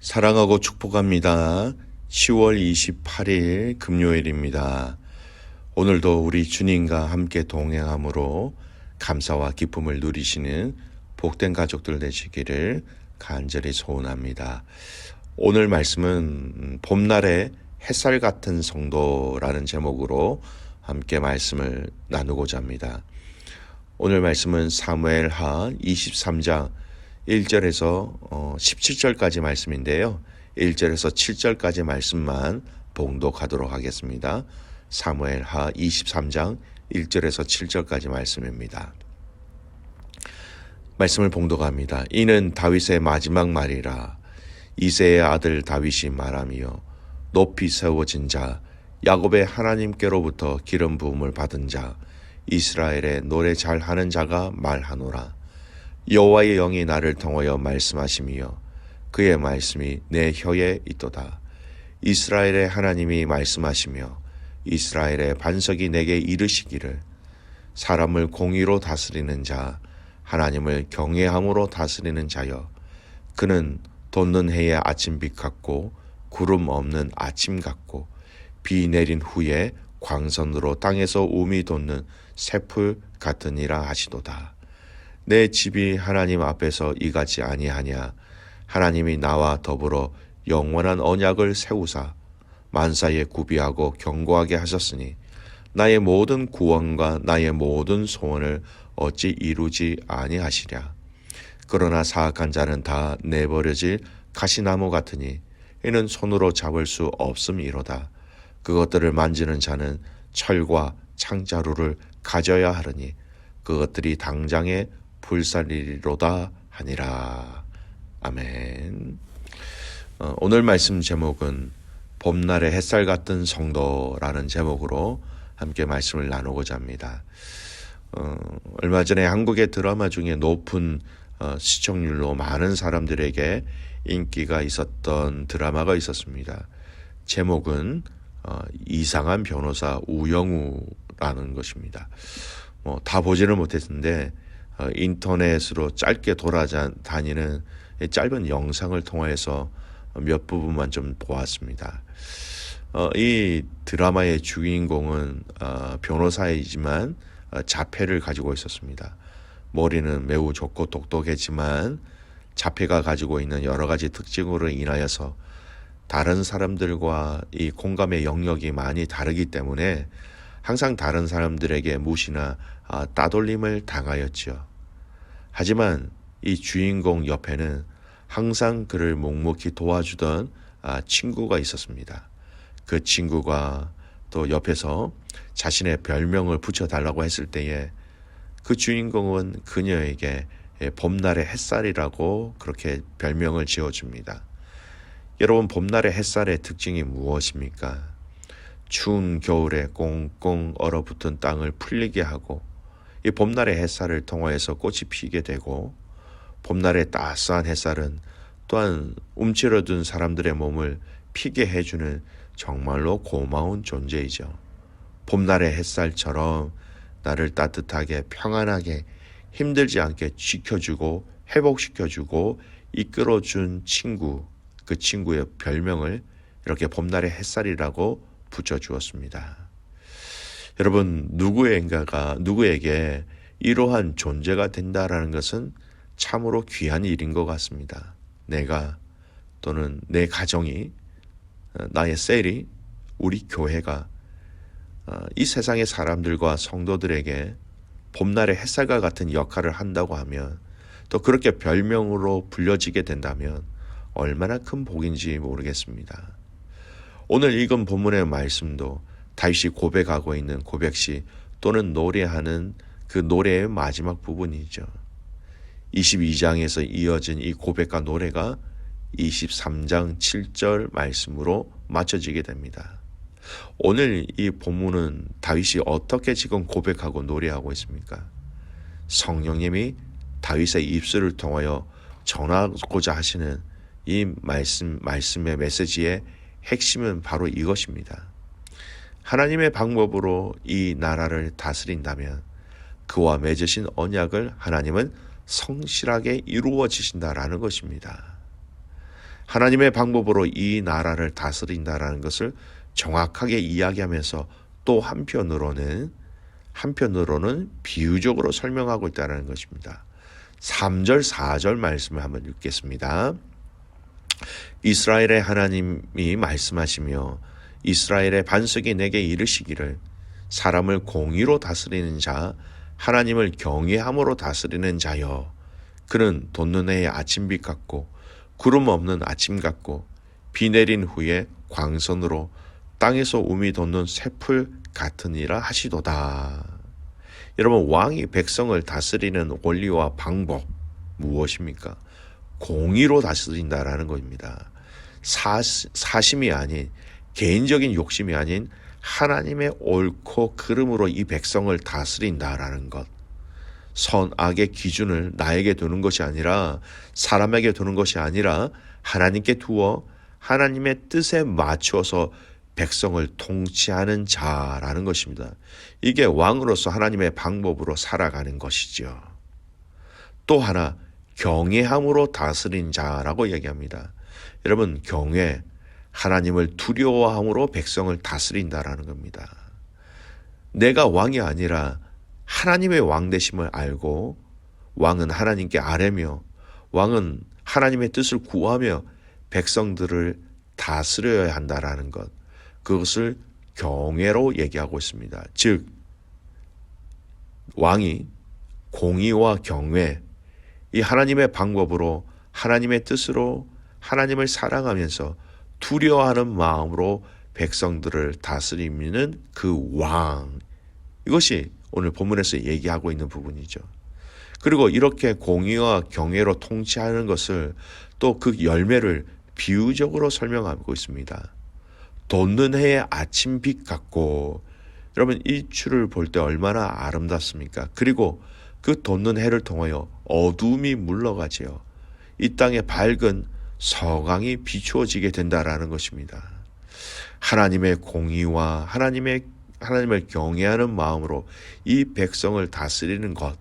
사랑하고 축복합니다. 10월 28일 금요일입니다. 오늘도 우리 주님과 함께 동행함으로 감사와 기쁨을 누리시는 복된 가족들 되시기를 간절히 소원합니다. 오늘 말씀은 봄날의 햇살 같은 성도라는 제목으로 함께 말씀을 나누고자 합니다. 오늘 말씀은 사무엘하 23장 1절에서 17절까지 말씀인데요. 1절에서 7절까지 말씀만 봉독하도록 하겠습니다. 사무엘 하 23장 1절에서 7절까지 말씀입니다. 말씀을 봉독합니다. 이는 다윗의 마지막 말이라 이세의 아들 다윗이 말하며 높이 세워진 자 야곱의 하나님께로부터 기름 부음을 받은 자 이스라엘의 노래 잘하는 자가 말하노라 여호와의 영이 나를 통하여 말씀하시며 그의 말씀이 내 혀에 있도다 이스라엘의 하나님이 말씀하시며 이스라엘의 반석이 내게 이르시기를 사람을 공의로 다스리는 자 하나님을 경외함으로 다스리는 자여 그는 돋는 해의 아침빛 같고 구름 없는 아침 같고 비 내린 후에 광선으로 땅에서 우미 돋는 새풀 같으니라 하시도다. 내 집이 하나님 앞에서 이같이 아니하냐? 하나님이 나와 더불어 영원한 언약을 세우사 만사에 구비하고 경고하게 하셨으니 나의 모든 구원과 나의 모든 소원을 어찌 이루지 아니하시랴? 그러나 사악한 자는 다 내버려질 가시나무 같으니 이는 손으로 잡을 수 없음이로다. 그것들을 만지는 자는 철과 창자루를 가져야 하느니 그것들이 당장에 불살리리로다 하니라. 아멘. 어, 오늘 말씀 제목은 봄날의 햇살 같은 성도라는 제목으로 함께 말씀을 나누고자 합니다. 어, 얼마 전에 한국의 드라마 중에 높은 어, 시청률로 많은 사람들에게 인기가 있었던 드라마가 있었습니다. 제목은 어, 이상한 변호사 우영우라는 것입니다. 뭐 다 보지는 못했는데 어, 인터넷으로 짧게 돌아다니는 짧은 영상을 통해서 몇 부분만 좀 보았습니다. 어, 이 드라마의 주인공은 어, 변호사이지만 어, 자폐를 가지고 있었습니다. 머리는 매우 좋고 똑똑했지만 자폐가 가지고 있는 여러 가지 특징으로 인하여서 다른 사람들과 이 공감의 영역이 많이 다르기 때문에 항상 다른 사람들에게 무시나 아, 따돌림을 당하였죠. 하지만 이 주인공 옆에는 항상 그를 묵묵히 도와주던 아, 친구가 있었습니다. 그 친구가 또 옆에서 자신의 별명을 붙여달라고 했을 때에 그 주인공은 그녀에게 봄날의 햇살이라고 그렇게 별명을 지어줍니다. 여러분, 봄날의 햇살의 특징이 무엇입니까? 추운 겨울에 꽁꽁 얼어붙은 땅을 풀리게 하고 이 봄날의 햇살을 통하여서 꽃이 피게 되고 봄날의 따스한 햇살은 또한 움츠러든 사람들의 몸을 피게 해주는 정말로 고마운 존재이죠. 봄날의 햇살처럼 나를 따뜻하게 평안하게 힘들지 않게 지켜주고 회복시켜주고 이끌어준 친구, 그 친구의 별명을 이렇게 봄날의 햇살이라고 붙여주었습니다. 여러분, 누구인가가 누구에게 이러한 존재가 된다라는 것은 참으로 귀한 일인 것 같습니다. 내가 또는 내 가정이 나의 셀이 우리 교회가 이 세상의 사람들과 성도들에게 봄날의 햇살과 같은 역할을 한다고 하면 또 그렇게 별명으로 불려지게 된다면 얼마나 큰 복인지 모르겠습니다. 오늘 읽은 본문의 말씀도 다윗이 고백하고 있는 고백시 또는 노래하는 그 노래의 마지막 부분이죠. 22장에서 이어진 이 고백과 노래가 23장 7절 말씀으로 맞춰지게 됩니다. 오늘 이 본문은 다윗이 어떻게 지금 고백하고 노래하고 있습니까? 성령님이 다윗의 입술을 통하여 전하고자 하시는 이 말씀 말씀의 메시지의 핵심은 바로 이것입니다. 하나님의 방법으로 이 나라를 다스린다면 그와 맺으신 언약을 하나님은 성실하게 이루어지신다라는 것입니다. 하나님의 방법으로 이 나라를 다스린다라는 것을 정확하게 이야기하면서 또 한편으로는 한편으로는 비유적으로 설명하고 있다는 것입니다. 3절 4절 말씀을 한번 읽겠습니다. 이스라엘의 하나님이 말씀하시며 이스라엘의 반석이 내게 이르시기를 사람을 공의로 다스리는 자 하나님을 경외함으로 다스리는 자여 그는 돋는 해의 아침빛 같고 구름 없는 아침 같고 비 내린 후에 광선으로 땅에서 우미 돋는 새풀 같으니라 하시도다. 여러분 왕이 백성을 다스리는 원리와 방법 무엇입니까? 공의로 다스린다라는 것입니다. 사, 사심이 아닌 개인적인 욕심이 아닌 하나님의 옳고 그름으로 이 백성을 다스린다라는 것. 선악의 기준을 나에게 두는 것이 아니라 사람에게 두는 것이 아니라 하나님께 두어 하나님의 뜻에 맞추어서 백성을 통치하는 자라는 것입니다. 이게 왕으로서 하나님의 방법으로 살아가는 것이죠. 또 하나 경외함으로 다스린 자라고 얘기합니다. 여러분 경외 하나님을 두려워함으로 백성을 다스린다라는 겁니다. 내가 왕이 아니라 하나님의 왕 되심을 알고 왕은 하나님께 아뢰며 왕은 하나님의 뜻을 구하며 백성들을 다스려야 한다라는 것. 그것을 경외로 얘기하고 있습니다. 즉 왕이 공의와 경외 이 하나님의 방법으로 하나님의 뜻으로 하나님을 사랑하면서 두려워하는 마음으로 백성들을 다스리는 그 왕. 이것이 오늘 본문에서 얘기하고 있는 부분이죠. 그리고 이렇게 공의와 경외로 통치하는 것을 또 그 열매를 비유적으로 설명하고 있습니다. 돋는 해의 아침 빛 같고 여러분 이 추를 볼 때 얼마나 아름답습니까? 그리고 그 돋는 해를 통하여 어둠이 물러가지요. 이 땅에 밝은 서강이 비추어지게 된다라는 것입니다. 하나님의 공의와 하나님의 하나님을 경외하는 마음으로 이 백성을 다스리는 것,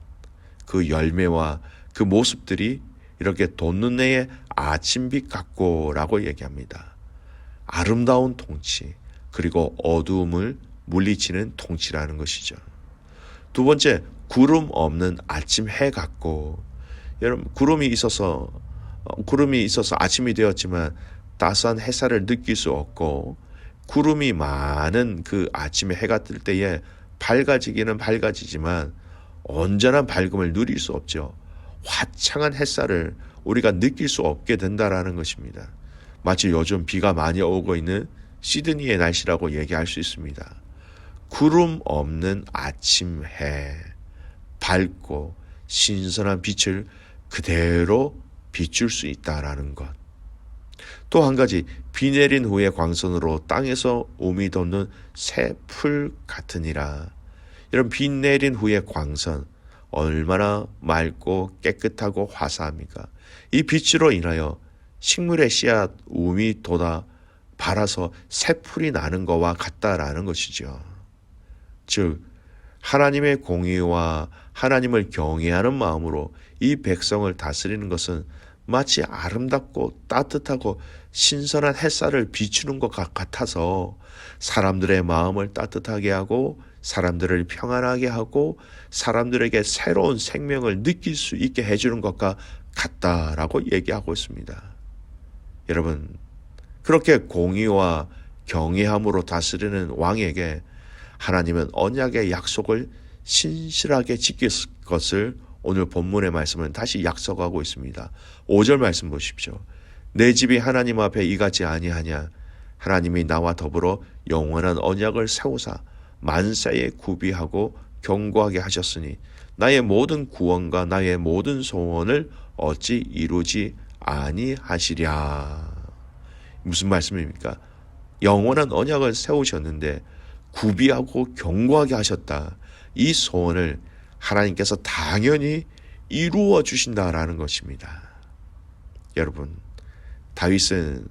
그 열매와 그 모습들이 이렇게 돋는 해의 아침빛 같고라고 얘기합니다. 아름다운 통치, 그리고 어두움을 물리치는 통치라는 것이죠. 두 번째, 구름 없는 아침 해 같고, 여러분, 구름이 있어서, 어, 구름이 있어서 아침이 되었지만 따스한 햇살을 느낄 수 없고, 구름이 많은 그 아침에 해가 뜰 때에 밝아지기는 밝아지지만 온전한 밝음을 누릴 수 없죠. 화창한 햇살을 우리가 느낄 수 없게 된다라는 것입니다. 마치 요즘 비가 많이 오고 있는 시드니의 날씨라고 얘기할 수 있습니다. 구름 없는 아침 해, 밝고 신선한 빛을 그대로 비출 수 있다라는 것. 또 한 가지 비 내린 후에 광선으로 땅에서 우미 돋는 새 풀 같으니라. 이런 비 내린 후에 광선 얼마나 맑고 깨끗하고 화사합니까? 이 빛으로 인하여 식물의 씨앗 우미 돋아 발아서 새 풀이 나는 것과 같다라는 것이죠. 즉 하나님의 공의와 하나님을 경외하는 마음으로 이 백성을 다스리는 것은 마치 아름답고 따뜻하고 신선한 햇살을 비추는 것 같아서 사람들의 마음을 따뜻하게 하고 사람들을 평안하게 하고 사람들에게 새로운 생명을 느낄 수 있게 해주는 것과 같다라고 얘기하고 있습니다. 여러분, 그렇게 공의와 경외함으로 다스리는 왕에게 하나님은 언약의 약속을 신실하게 지킬 것을 오늘 본문의 말씀은 다시 약속하고 있습니다. 5절 말씀 보십시오. 내 집이 하나님 앞에 이같이 아니하냐 하나님이 나와 더불어 영원한 언약을 세우사 만세에 구비하고 경고하게 하셨으니 나의 모든 구원과 나의 모든 소원을 어찌 이루지 아니하시랴. 무슨 말씀입니까? 영원한 언약을 세우셨는데 구비하고 경고하게 하셨다. 이 소원을 하나님께서 당연히 이루어 주신다라는 것입니다. 여러분, 다윗은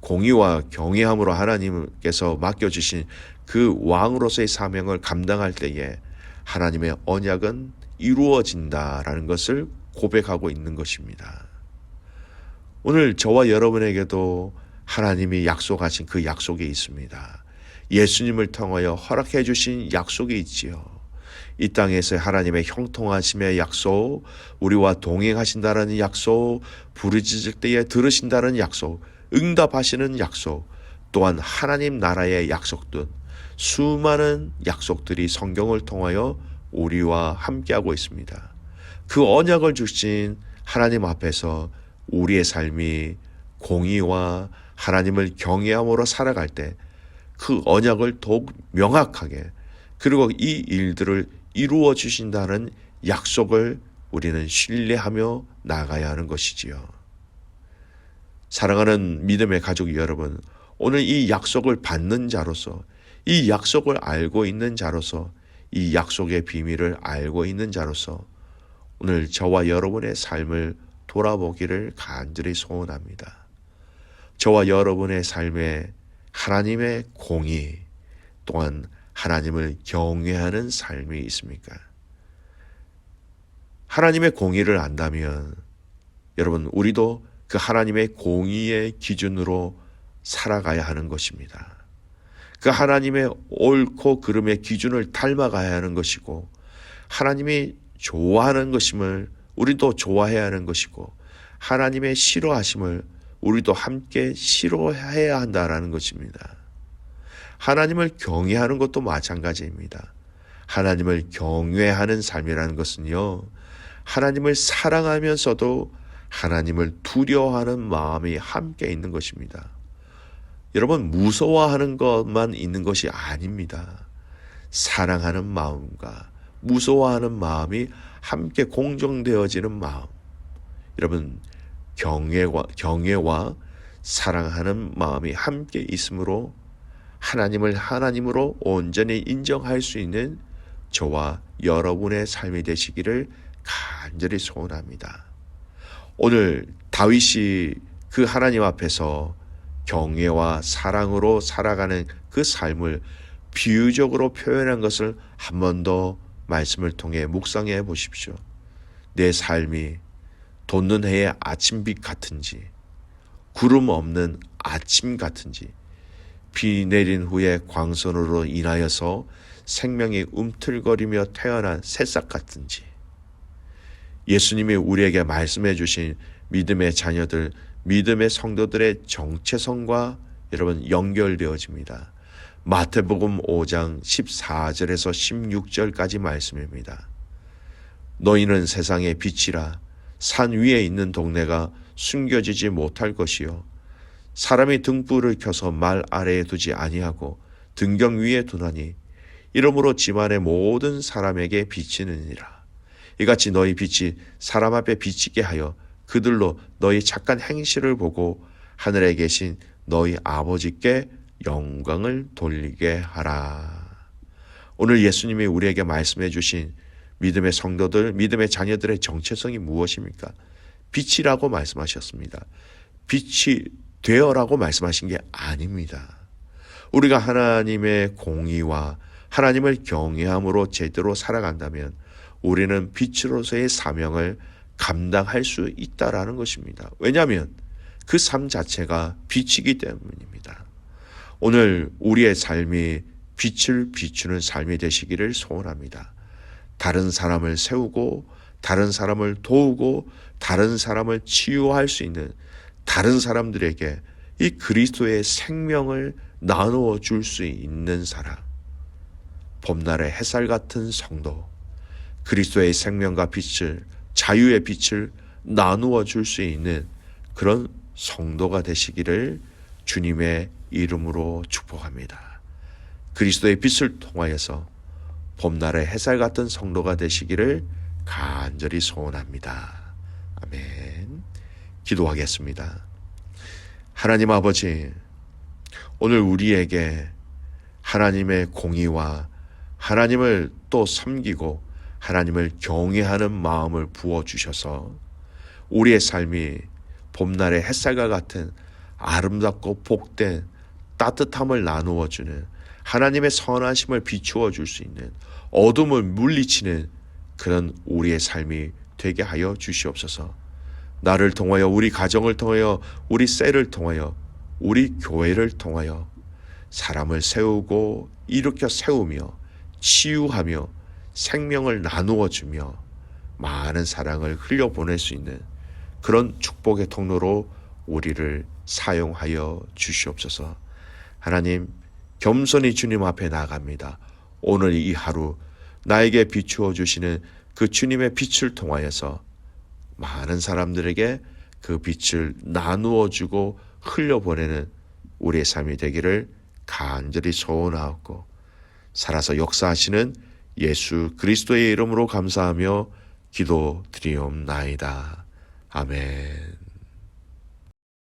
공의와 경외함으로 하나님께서 맡겨주신 그 왕으로서의 사명을 감당할 때에 하나님의 언약은 이루어진다라는 것을 고백하고 있는 것입니다. 오늘 저와 여러분에게도 하나님이 약속하신 그 약속이 있습니다. 예수님을 통하여 허락해 주신 약속이 있지요. 이 땅에서 하나님의 형통하심의 약속, 우리와 동행하신다는 약속, 부르짖을 때에 들으신다는 약속, 응답하시는 약속, 또한 하나님 나라의 약속 등 수많은 약속들이 성경을 통하여 우리와 함께하고 있습니다. 그 언약을 주신 하나님 앞에서 우리의 삶이 공의와 하나님을 경외함으로 살아갈 때 그 언약을 더욱 명확하게 그리고 이 일들을 이루어 주신다는 약속을 우리는 신뢰하며 나가야 하는 것이지요. 사랑하는 믿음의 가족 여러분, 오늘 이 약속을 받는 자로서 이 약속을 알고 있는 자로서 이 약속의 비밀을 알고 있는 자로서 오늘 저와 여러분의 삶을 돌아보기를 간절히 소원합니다. 저와 여러분의 삶에 하나님의 공의 또한 하나님을 경외하는 삶이 있습니까? 하나님의 공의를 안다면 여러분 우리도 그 하나님의 공의의 기준으로 살아가야 하는 것입니다. 그 하나님의 옳고 그름의 기준을 닮아가야 하는 것이고 하나님이 좋아하는 것임을 우리도 좋아해야 하는 것이고 하나님의 싫어하심을 우리도 함께 싫어해야 한다라는 것입니다. 하나님을 경외하는 것도 마찬가지입니다. 하나님을 경외하는 삶이라는 것은요, 하나님을 사랑하면서도 하나님을 두려워하는 마음이 함께 있는 것입니다. 여러분, 무서워하는 것만 있는 것이 아닙니다. 사랑하는 마음과 무서워하는 마음이 함께 공정되어지는 마음. 여러분, 경외와, 경외와 사랑하는 마음이 함께 있으므로 하나님을 하나님으로 온전히 인정할 수 있는 저와 여러분의 삶이 되시기를 간절히 소원합니다. 오늘 다윗이 그 하나님 앞에서 경외와 사랑으로 살아가는 그 삶을 비유적으로 표현한 것을 한 번 더 말씀을 통해 묵상해 보십시오. 내 삶이 돋는 해의 아침빛 같은지, 구름 없는 아침 같은지, 비 내린 후에 광선으로 인하여서 생명이 움틀거리며 태어난 새싹 같은지, 예수님이 우리에게 말씀해 주신 믿음의 자녀들, 믿음의 성도들의 정체성과 여러분 연결되어집니다. 마태복음 5장 14절에서 16절까지 말씀입니다. 너희는 세상의 빛이라 산 위에 있는 동네가 숨겨지지 못할 것이요 사람이 등불을 켜서 말 아래에 두지 아니하고 등경 위에 두나니 이러므로 집안의 모든 사람에게 비치느니라 이같이 너희 빛이 사람 앞에 비치게 하여 그들로 너희 착한 행실을 보고 하늘에 계신 너희 아버지께 영광을 돌리게 하라. 오늘 예수님이 우리에게 말씀해 주신 믿음의 성도들, 믿음의 자녀들의 정체성이 무엇입니까? 빛이라고 말씀하셨습니다. 빛이 되어라고 말씀하신 게 아닙니다. 우리가 하나님의 공의와 하나님을 경외함으로 제대로 살아간다면 우리는 빛으로서의 사명을 감당할 수 있다라는 것입니다. 왜냐하면 그 삶 자체가 빛이기 때문입니다. 오늘 우리의 삶이 빛을 비추는 삶이 되시기를 소원합니다. 다른 사람을 세우고 다른 사람을 도우고 다른 사람을 치유할 수 있는 다른 사람들에게 이 그리스도의 생명을 나누어 줄 수 있는 사람. 봄날의 햇살 같은 성도. 그리스도의 생명과 빛을 자유의 빛을 나누어 줄 수 있는 그런 성도가 되시기를 주님의 이름으로 축복합니다. 그리스도의 빛을 통하여서 봄날의 햇살 같은 성도가 되시기를 간절히 소원합니다. 아멘. 기도하겠습니다. 하나님 아버지, 오늘 우리에게 하나님의 공의와 하나님을 또 섬기고 하나님을 경외하는 마음을 부어 주셔서 우리의 삶이 봄날의 햇살과 같은 아름답고 복된 따뜻함을 나누어 주는 하나님의 선하심을 비추어 줄 수 있는 어둠을 물리치는 그런 우리의 삶이 되게 하여 주시옵소서. 나를 통하여 우리 가정을 통하여 우리 셀을 통하여 우리 교회를 통하여 사람을 세우고 일으켜 세우며 치유하며 생명을 나누어 주며 많은 사랑을 흘려 보낼 수 있는 그런 축복의 통로로 우리를 사용하여 주시옵소서. 하나님 겸손히 주님 앞에 나갑니다. 오늘 이 하루 나에게 비추어 주시는 그 주님의 빛을 통하여서 많은 사람들에게 그 빛을 나누어 주고 흘려보내는 우리의 삶이 되기를 간절히 소원하옵고 살아서 역사하시는 예수 그리스도의 이름으로 감사하며 기도드리옵나이다. 아멘.